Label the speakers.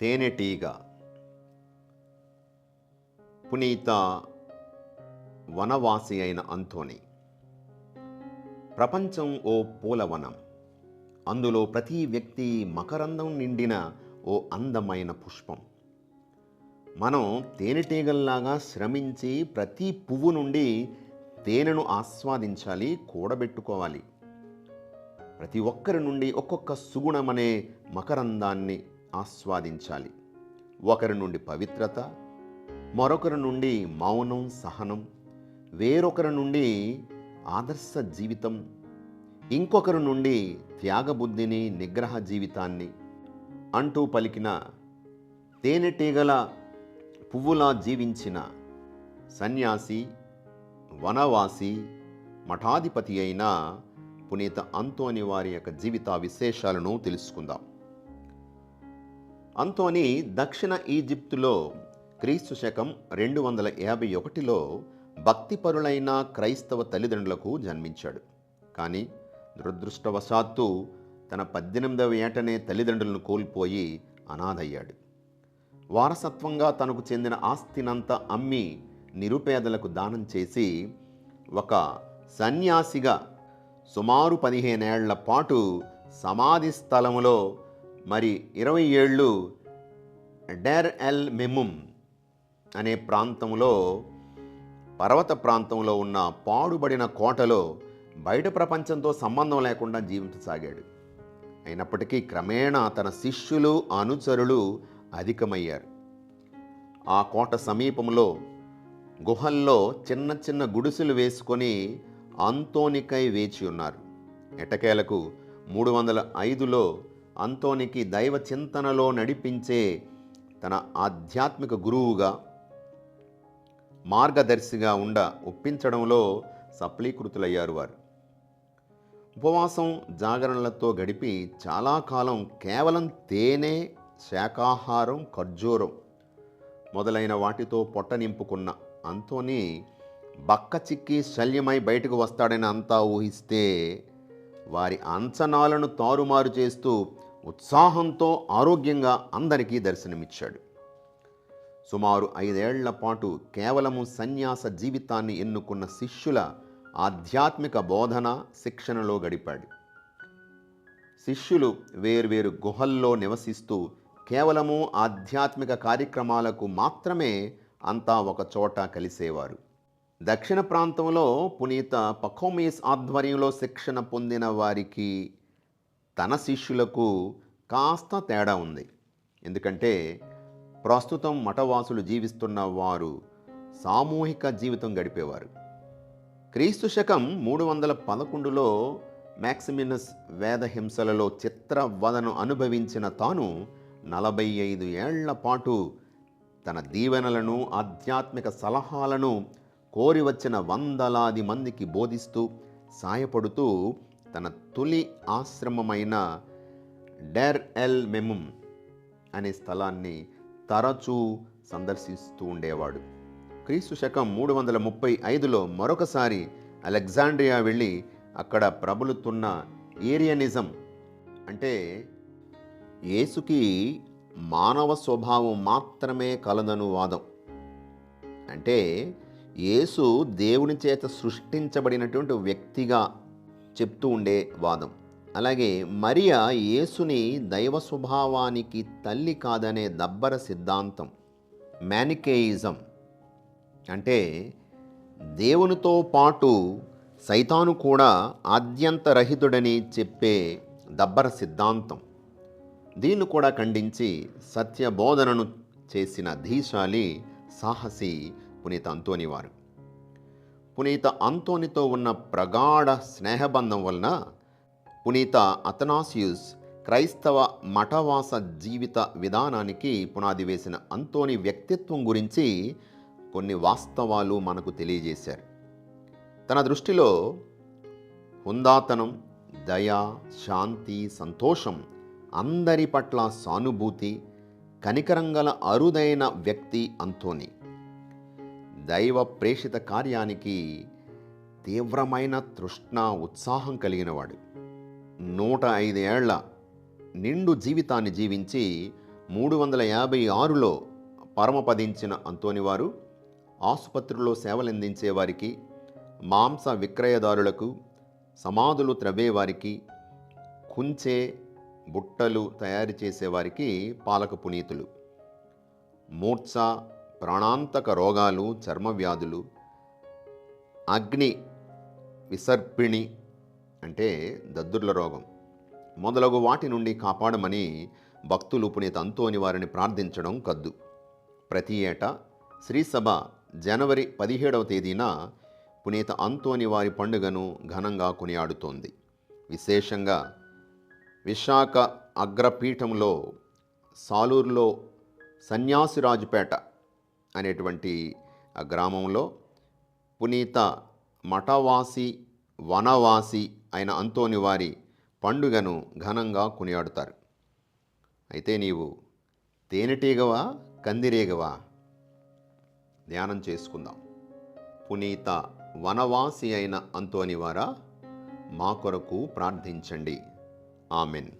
Speaker 1: తేనెటీగ పునీత వనవాసి అయిన అంతోని ప్రపంచం ఓ పూలవనం. అందులో ప్రతి వ్యక్తి మకరందం నిండిన ఓ అందమైన పుష్పం. మనం తేనెటీగల్లాగా శ్రమించి ప్రతి పువ్వు నుండి తేనెను ఆస్వాదించాలి కూడబెట్టుకోవాలి. ప్రతి ఒక్కరి నుండి ఒక్కొక్క సుగుణమనే మకరందాన్ని ఆస్వాదించాలి. ఒకరి నుండి పవిత్రత మరొకరి నుండి మౌనం సహనం వేరొకరి నుండి ఆదర్శ జీవితం ఇంకొకరి నుండి త్యాగబుద్ధిని నిగ్రహ జీవితాన్ని అంటూ పలికిన తేనెటీగల పువ్వులా జీవించిన సన్యాసి వనవాసి మఠాధిపతి అయిన పునీత అంతోని వారి యొక్క జీవిత విశేషాలను తెలుసుకుందాం. అంతోని దక్షిణ ఈజిప్టులో క్రీస్తు శకం రెండు వందల యాభై ఒకటిలో భక్తిపరులైన క్రైస్తవ తల్లిదండ్రులకు జన్మించాడు. కానీ దురదృష్టవశాత్తు తన పద్దెనిమిదవ ఏటనే తల్లిదండ్రులను కోల్పోయి అనాథయ్యాడు. వారసత్వంగా తనకు చెందిన ఆస్తినంతా అమ్మి నిరుపేదలకు దానం చేసి ఒక సన్యాసిగా సుమారు పదిహేనేళ్ళ పాటు సమాధి స్థలములో మరి ఇరవై ఏళ్ళు డెర్ ఎల్ మెముమ్ అనే ప్రాంతంలో పర్వత ప్రాంతంలో ఉన్న పాడుబడిన కోటలో బయట ప్రపంచంతో సంబంధం లేకుండా జీవించసాగాడు. అయినప్పటికీ క్రమేణా తన శిష్యులు అనుచరులు అధికమయ్యారు. ఆ కోట సమీపంలో గుహల్లో చిన్న చిన్న గుడిసెలు వేసుకొని అంతోనికై వేచి ఉన్నారు. ఎటకేలకు మూడు వందల ఐదులో అంతోనికి దైవ చింతనలో నడిపించే తన ఆధ్యాత్మిక గురువుగా మార్గదర్శిగా ఉండ ఒప్పించడంలో సఫలీకృతులయ్యారు వారు. ఉపవాసం జాగరణలతో గడిపి చాలా కాలం కేవలం తేనె శాకాహారం ఖర్జూరం మొదలైన వాటితో పొట్ట నింపుకున్న అంతోని బక్క చిక్కి శల్యమై బయటకు వస్తాడని అంతా ఊహిస్తే వారి అంచనాలను తారుమారు చేస్తూ ఉత్సాహంతో ఆరోగ్యంగా అందరికీ దర్శనమిచ్చాడు. సుమారు ఐదేళ్ళ పాటు కేవలము సన్యాస జీవితాన్ని ఎన్నుకున్న శిష్యుల ఆధ్యాత్మిక బోధన శిక్షణలో గడిపాడు. శిష్యులు వేర్వేరు గుహల్లో నివసిస్తూ కేవలము ఆధ్యాత్మిక కార్యక్రమాలకు మాత్రమే అంతా ఒక చోట కలిసేవారు. దక్షిణ ప్రాంతంలో పునీత పకోమీస్ ఆధ్వర్యంలో శిక్షణ పొందిన వారికి తన శిష్యులకు కాస్త తేడా ఉంది. ఎందుకంటే ప్రస్తుతం మఠవాసులు జీవిస్తున్న వారు సామూహిక జీవితం గడిపేవారు. క్రీస్తు శకం మూడు వందల పదకొండులో మ్యాక్సిమినస్ వేద హింసలలో చిత్రవదను అనుభవించిన తాను నలభై ఐదు ఏళ్ళ పాటు తన దీవెనలను ఆధ్యాత్మిక సలహాలను కోరి వచ్చిన వందలాది మందికి బోధిస్తూ సాయపడుతూ తన తొలి ఆశ్రమమైన డెర్ ఎల్ మెముమ్ అనే స్థలాన్ని తరచూ సందర్శిస్తూ ఉండేవాడు. క్రీస్తు శకం మూడు వందల ముప్పై ఐదులో మరొకసారి అలెగ్జాండ్రియా వెళ్ళి అక్కడ ప్రబలుతున్న ఏరియనిజం అంటే యేసుకి మానవ స్వభావం మాత్రమే కలదను వాదం. అంటే యేసు దేవుని చేత సృష్టించబడినటువంటి వ్యక్తిగా చెప్తూ ఉండే వాదం. అలాగే మరియా యేసుని దైవ స్వభావానికి తల్లి కాదనే దబ్బర సిద్ధాంతం మ్యానికేయిజం అంటే దేవునితో పాటు సైతాను కూడా ఆద్యంతరహితుడని చెప్పే దబ్బర సిద్ధాంతం. దీన్ని కూడా ఖండించి సత్యబోధనను చేసిన ధీశాలి సాహసి పునీత అంతోనివారు. వారు పునీత అంతోనితో ఉన్న ప్రగాఢ స్నేహబంధం వలన పునీత అథనాసియుస్ క్రైస్తవ మఠవాస జీవిత విధానానికి పునాది వేసిన అంతోని వ్యక్తిత్వం గురించి కొన్ని వాస్తవాలు మనకు తెలియజేశారు. తన దృష్టిలో హుందాతనం దయ శాంతి సంతోషం అందరి పట్ల సానుభూతి కనికరంగల అరుదైన వ్యక్తి అంతోని. దైవ ప్రేషిత కార్యానికి తీవ్రమైన తృష్ణ ఉత్సాహం కలిగినవాడు. నూట ఐదేళ్ళ నిండు జీవితాన్ని జీవించి మూడు వందల యాభై ఆరులో పరమపదించిన అంతోనివారు ఆసుపత్రిలో సేవలందించే వారికి మాంస విక్రయదారులకు సమాధులు త్రవ్వేవారికి కుంచే బుట్టలు తయారు చేసేవారికి పాలక పునీతులు. మూర్ఛ ప్రాణాంతక రోగాలు చర్మ వ్యాధులు అగ్ని విసర్పిణి అంటే దద్దుర్ల రోగం మొదలగు వాటి నుండి కాపాడమని భక్తులు పునీత అంతోని వారిని ప్రార్థించడం కద్దు. ప్రతి ఏటా శ్రీసభ జనవరి పదిహేడవ తేదీన పునీత అంతోని వారి పండుగను ఘనంగా కొనియాడుతోంది. విశేషంగా విశాఖ అగ్రపీఠంలో సాలూరులో సన్యాసిరాజుపేట అనేటువంటి ఆ గ్రామంలో పునీత మఠవాసి వనవాసి అయిన అంతోని వారి పండుగను ఘనంగా కొనియాడుతారు. అయితే నీవు తేనెటీగవా కందిరీగవా? ధ్యానం చేసుకుందాం. పునీత వనవాసి అయిన అంతోని వారా మా కొరకు ప్రార్థించండి. ఆమెన్.